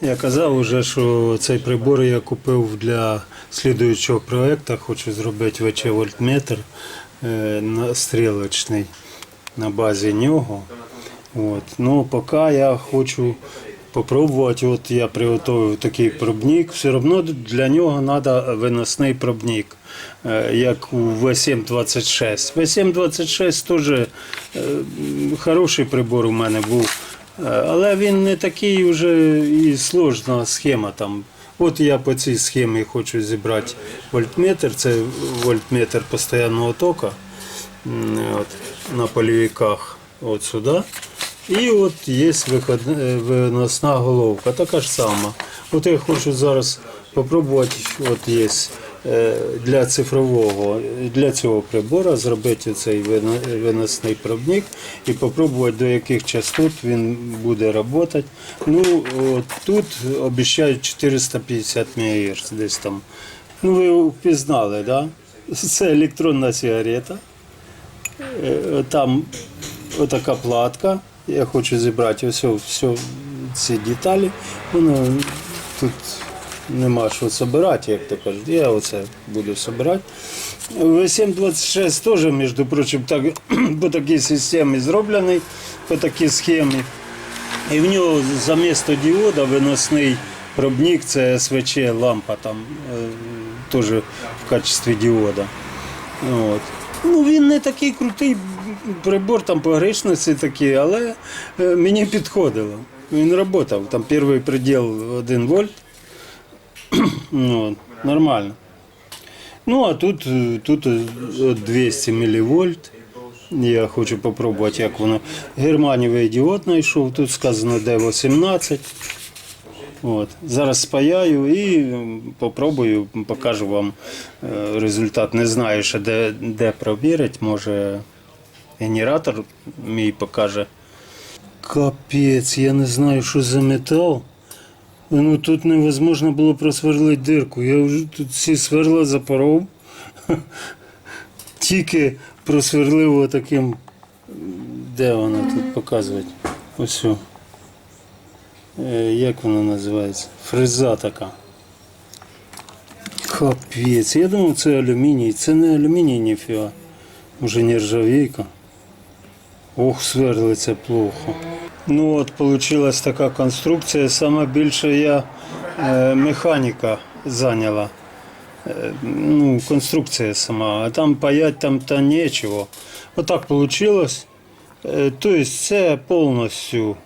Я казав уже, що цей прибор я купив для слідуючого проєкту. Хочу зробити ВЧ вольтметр е, стрілочний на базі нього. От. Ну, поки я хочу попробувати, от я приготував такий пробник, все одно для нього треба виносний пробник, е, як у В726. В726 теж е, хороший прибор у мене був, але він не такий вже і сложна схема там. От я по цій схемі хочу зібрати вольтметр, це вольтметр постійного тока от, на полівіках от сюди. І от є виход, е, виносна головка, така ж сама. От я хочу зараз спробувати, от є е, для цифрового, для цього прибору зробити цей виносний пробник і спробувати до яких частот він буде працювати. Ну, тут обіцяють 450 МГц десь там. Ну, ви впізнали, да? Це електронна сигарета. Е, Там отака платка. Я хочу зібрати ось все, ці деталі. Воно тут нема що збирати, як то кажуть. Я оце буду збирати. В726 теж, між прочим, так, по такій системі зроблений, по такій схемі. І в нього замісто діода виносний пробник, це СВЧ лампа там е, теж в качестві діода. От. Ну, він не такий крутий прибор, там погрешності такі, але е, мені підходило. Він працював. Там перший приділ 1 вольт. Ну, нормально. Ну, а тут, е, тут е, 200 мВ. Я хочу спробувати, як воно. Германієвий діод знайшов, тут сказано D18. От. Зараз спаяю і попробую, покажу вам е, результат. Не знаю, ще де, де провірити, може генератор мій покаже. Капець, я не знаю, що за метал. Ну тут невозможно було просверлити дирку. Я вже тут всі сверла запоров. Тільки просверлив таким. Де воно тут показувати? Ось. Е, Як воно називається? Фреза така. Капець. Я думав, це алюміній. Це не алюміній, ніфіга. Уже нержавійка. Ох, сверлиться плохо. Ну от вийшла така конструкція. Саме більше я е, механіка зайняла. Е, ну, конструкція сама. А там паять там та нічого. Отак вийшло. Е, тобто це повністю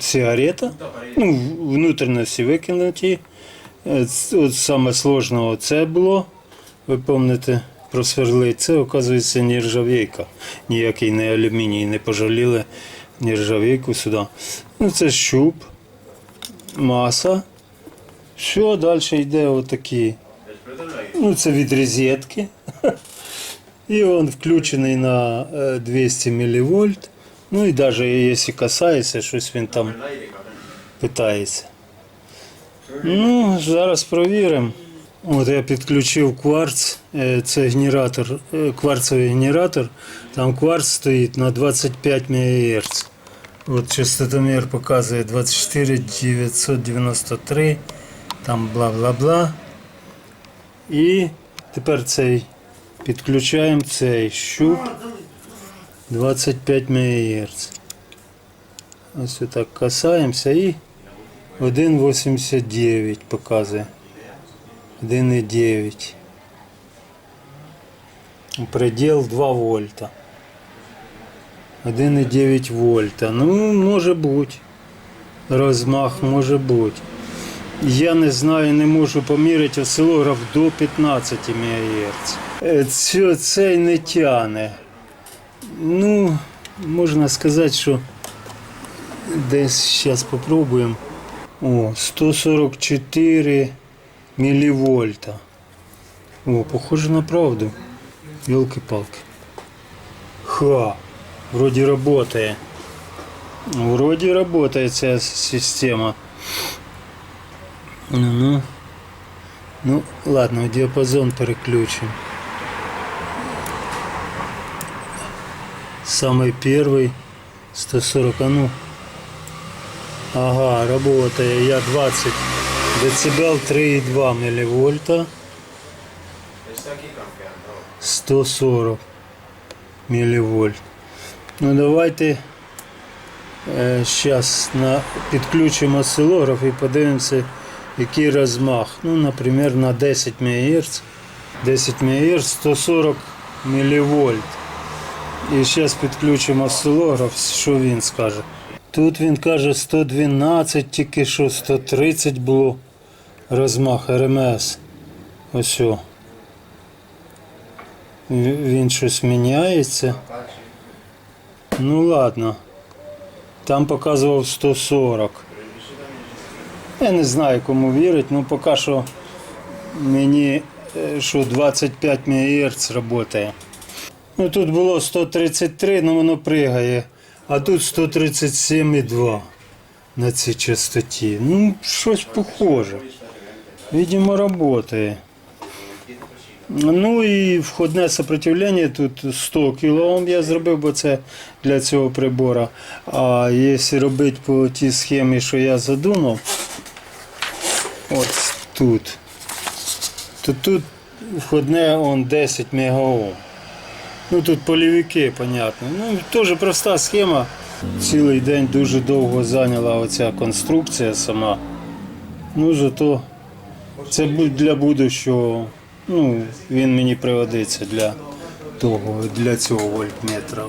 сигарета. Ну, внутрішності викинуті. Е, От саме сложного це було. Ви пам'ятаєте, просверли. Це, оказується, нержавійка. Ніякий не алюміній не пожаліли нержавійку сюди. Ну, це щуп, маса. Що далі йде отакі. Ну, це від розетки. І він включений на е, 200 мВ. Ну і навіть якщо касається, щось він там питається. Ну, зараз провіримо. От я підключив кварц, е, це генератор, е, кварцевий генератор. Там кварц стоїть на 25 МГц. От частотомір показує 24 993, там бла-бла-бла. І тепер цей підключаємо цей щуп 25 МГц. Ось отак касаємося і 1,89 показує. 1,9. Предел 2 вольта. 1,9 вольта. Ну, може бути. Розмах може бути. Я не знаю, не можу поміряти осцилограф до 15 МГц. Е, цей не тяне. Ну, можна сказати, що десь зараз спробуємо. О, 144 мілівольта. О, похоже на правду. Ёлки-палки. Ха, вроде работает. Вроде работает ця система. Ну, ну. Ну, ладно, диапазон переключим. Самый первый 140, а ну. Ага, работає. Я 20 децибел 3,2 мілівольта. 140 мілівольт. Ну давайте зараз на, підключимо осцилограф і подивимося, який розмах. Ну, наприклад, на 10 МГц. 10 МГц 140 мілівольт. І зараз підключимо осцилограф, що він скаже. Тут він каже 112, тільки що 130 було розмах РМС. Ось. Він щось міняється. Ну ладно. Там показував 140. Я не знаю, кому вірить, ну поки що мені що 25 МГц працює. Ну тут було 133, ну воно пригає. А тут 137,2 на цій частоті. Ну, щось похоже. Видимо, працює. Ну і входне сопротивлення тут 100 кОм я зробив, бо це для цього прибора. А якщо робити по тій схемі, що я задумав, от тут, то тут входне он 10 МОм. Ну тут полівики, понятно. Ну, теж проста схема. Цілий день дуже довго зайняла оця конструкція сама. Ну, зато це для будущого. Ну, він мені пригодиться для того, для цього вольтметра.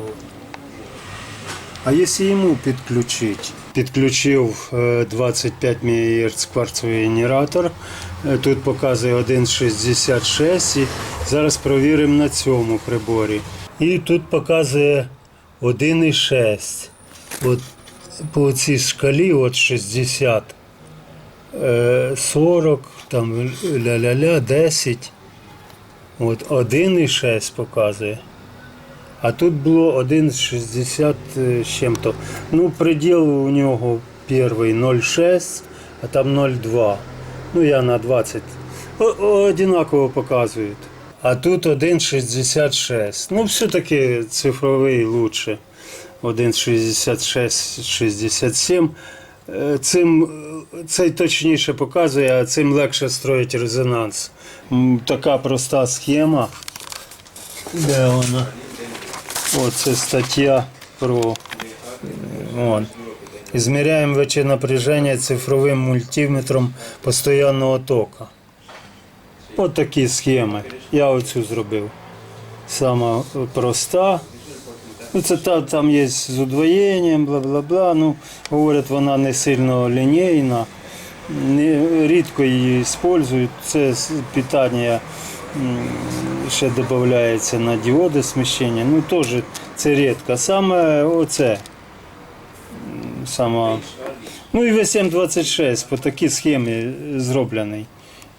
А якщо йому підключити? Підключив е, 25 МГц кварцевий генератор. Е, Тут показує 1,66 і зараз провіримо на цьому приборі. І тут показує 1,6. От по цій шкалі от 60, е, 40, там ля-ля-ля, 10. От 1,6 показує. А тут було 1,60 з чим-то. Ну, приділ у нього перший 0,6, а там 0,2. Ну, я на 20. О, о, одинаково показують. А тут 1,66. Ну, все-таки цифровий лучше. 1,66, 67. Е, Цим, е, цей точніше показує, а цим легше строїти резонанс. Така проста схема. Де вона? Оце стаття про е, вон. Ізміряємо ВЧ напряження цифровим мультиметром постійного тока. От такі схеми. Я оцю зробив. Сама проста. Ну, це та, там є з удвоєнням, бла бла бла. Ну, говорять, вона не сильно лінійна. Не, рідко її використовують. Це питання ще додається на діоди сміщення. Ну теж це рідко. Саме оце. Сама. Ну і В726 по такій схемі зроблений.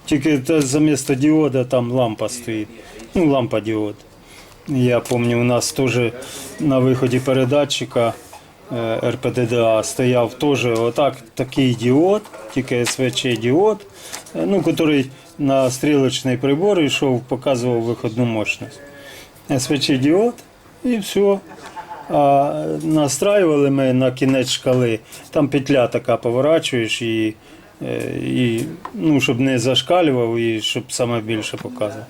Тільки та замісто діода там лампа стоїть. Ну, лампа діод. Я пам'ятаю, у нас теж на виході передатчика е, РПДДА стояв теж отак такий діод, тільки СВЧ діод, е, ну, який на стрілочний прибор йшов, показував виходну мощність. СВЧ діод і все. А настраювали ми на кінець шкали. Там петля така поворачуєш і, е, і ну, щоб не зашкалював і щоб саме більше показував.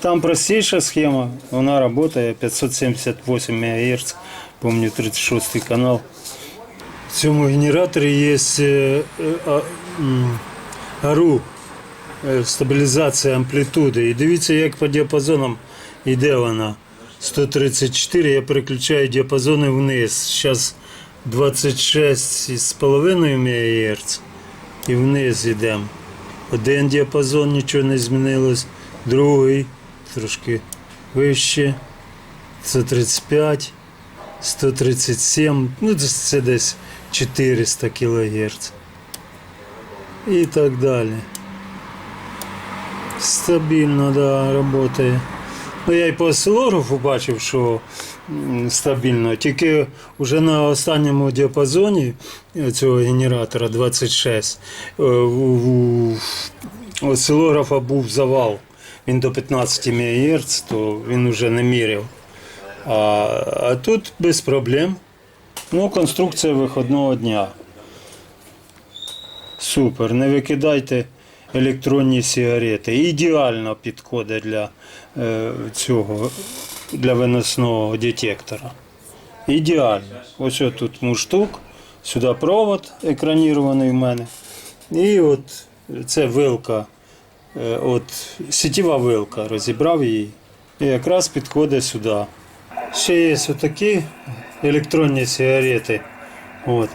Там простіша схема, вона працює 578 МГц, помню 36 канал. В цьому генераторі є е, е, АРУ, е, стабілізація амплітуди. І дивіться, як по діапазонам йде вона. 134, я переключаю діапазони вниз. Зараз 26,5 МГц і вниз йдемо. Один діапазон нічого не змінилось, другий трошки вище. 135, 137, ну це, десь 400 кГц. І так далі. Стабільно, да, працює. Ну, я і по осцилографу бачив, що стабільно. Тільки вже на останньому діапазоні е, цього генератора 26 е, у осцилографа був завал. Він до 15 МГц, то він вже не міряв. А, а тут без проблем. Ну, конструкція виходного дня. Супер. Не викидайте електронні сигарети. Ідеально підходить для е, цього, для виносного детектора. Ідеально. Ось тут муштук, сюди провод екранірований в мене. І от це вилка, от сітєва вилка, розібрав її. І якраз підходить сюди. Ще є отакі електронні сигарети. От.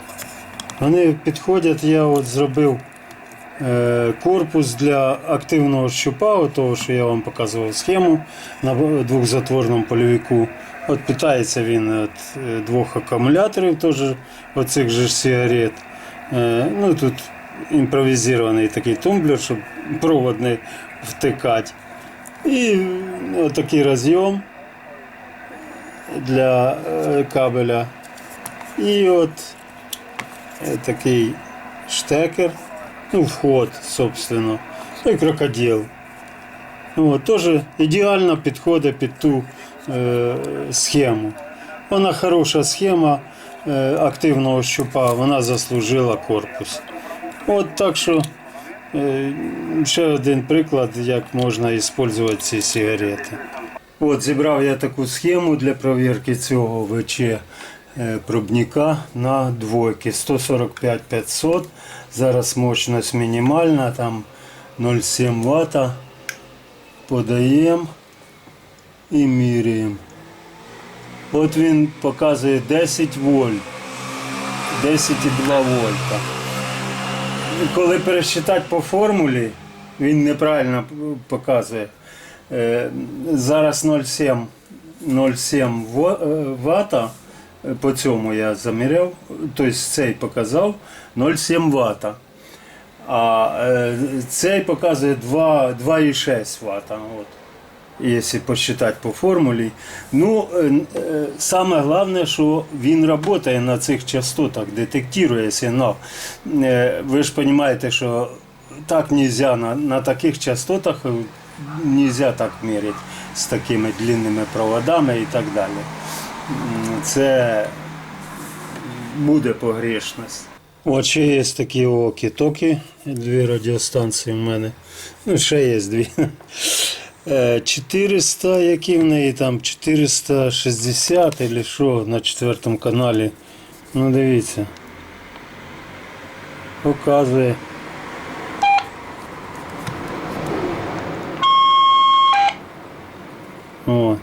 Вони підходять, я от зробив е, корпус для активного щупа, того, що я вам показував схему на двохзатворному польовику. От питається він від е, двох акумуляторів, теж оцих же сигарет. Е, ну, тут імпровізований такий тумблер, щоб провод не втикати. І е, такий розйом для е, кабеля. І от е, такий штекер, ну, вход, собственно, ну і крокодил. Ну, от, теж ідеально підходить під ту е, схему. Вона хороша схема е, активного щупа, вона заслужила корпус. От так що е, ще один приклад, як можна використовувати ці сигарети. От зібрав я таку схему для перевірки цього ВЧ е, пробника на двойки 145 500. Зараз мощність мінімальна, там 0,7 Вт. Подаємо і міряємо. От він показує 10 вольт, 10,2 вольта. Коли пересчитати по формулі, він неправильно показує. Е, Зараз 0,7 0,7 е, вата. е, По цьому я заміряв, тобто цей показав 0,7 вата. А цей показує 2,6 вата. От. Якщо посчитати по формулі. Ну, е, е, саме головне, що він працює на цих частотах, детектує сигнал. Е, Ви ж розумієте, що так нельзя на, на таких частотах нельзя так міряти з такими длинними проводами і так далі. Це буде погрешність. От ще є такі окі-токи, дві радіостанції в мене. Ну, ще є дві. Е, 400, які в неї там 460 або що на четвертому каналі. Ну дивіться. Показує. О.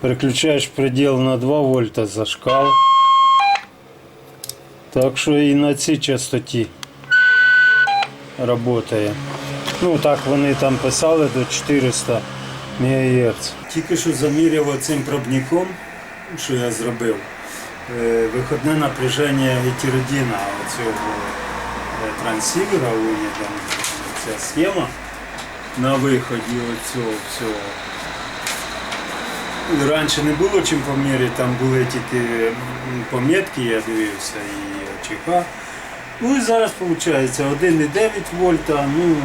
Переключаєш предел на 2 вольта зашкал. Так що і на цій частоті працює. Ну так вони там писали до 400 МГц. Тільки що заміряв цим пробником, що я зробив, е, виходне напряження гетеродіна цього трансівера у там ця схема на виході цього всього. Раніше не було чим поміряти, там були тільки помітки, я дивився і ЧК. Ну і зараз виходить 1,9 вольта, ну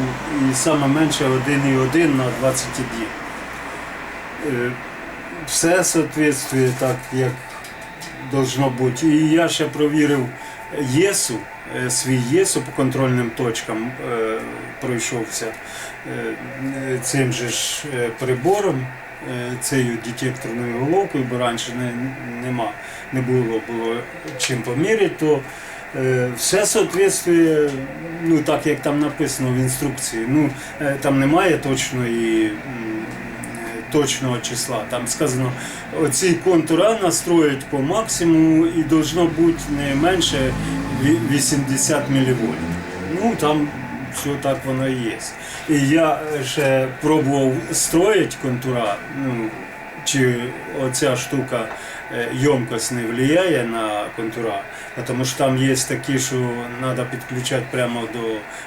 і саме менше 1,1 на 20 діб. Е, Все соответствує так, як должно бути. І я ще провірив ЄСу, е, свій ЄСу по контрольним точкам е, пройшовся цим же ж прибором, цією детекторною головкою, бо раніше не, нема, не було, було чим поміряти, то все соответствує, ну так як там написано в інструкції. Ну, е, там немає точної. е, точного числа. Там сказано, оці контура настроїть по максимуму і должно бути не менше 80 мВ. Ну там все так воно і є. І я ще пробував строїти контура, ну, чи оця штука е, ємкость не впливає на контура, тому що там є такі, що треба підключати прямо до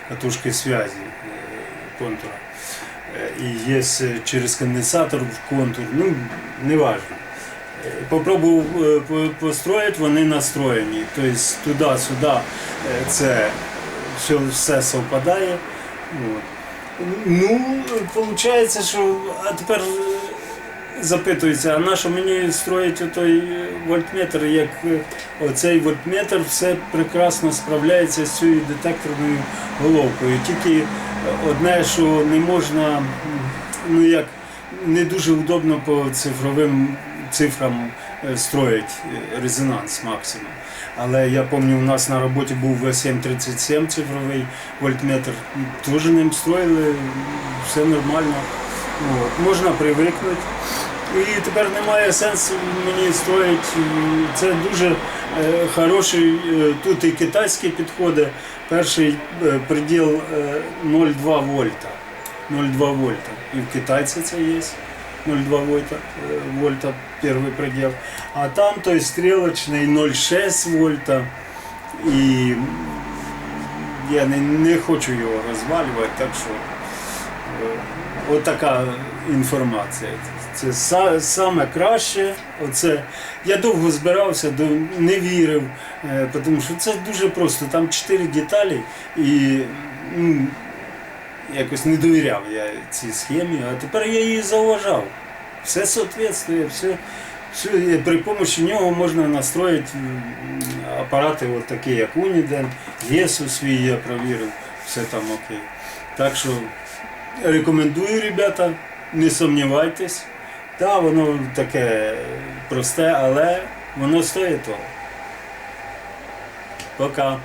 катушки зв'язі е, контура. Е, і є е, через конденсатор в контур, ну, не важно. Попробував построїти, вони настроєні. Тобто туди-сюди це все, все совпадає. Ну, виходить, що а тепер запитується, а на що мені строїть той е, вольтметр, як е, оцей вольтметр все прекрасно справляється з цією детекторною головкою. Тільки е, одне, що не можна, ну як не дуже удобно по цифровим цифрам строїть резонанс максимум. Але я пам'ятаю, у нас на роботі був V737 цифровий вольтметр. Теж ним строїли, все нормально. От, можна привикнути. І тепер немає сенсу мені строїти. Це дуже е, хороший, е, тут і китайські підходи. Перший е, приділ е, 0,2 вольта. 0,2 вольта. І в китайці це є. 0,2 вольта, е, вольта перший предел. А там той стрілочний 0,6 вольта. І я не, не хочу його розвалювати, так що е, от інформація. Це са- саме краще. Оце, я довго збирався, не вірив, е, тому що це дуже просто. Там чотири деталі і ну, якось не довіряв я цій схемі, а тепер я її зауважав. Все соответствує, все, все, при допомогі нього можна настроїти апарати от такі, як Uniden, ЄСУ свій я провірив, все там окей. Так що рекомендую, ребята, не сумнівайтесь. Так, воно таке просте, але воно стоїть того. Пока.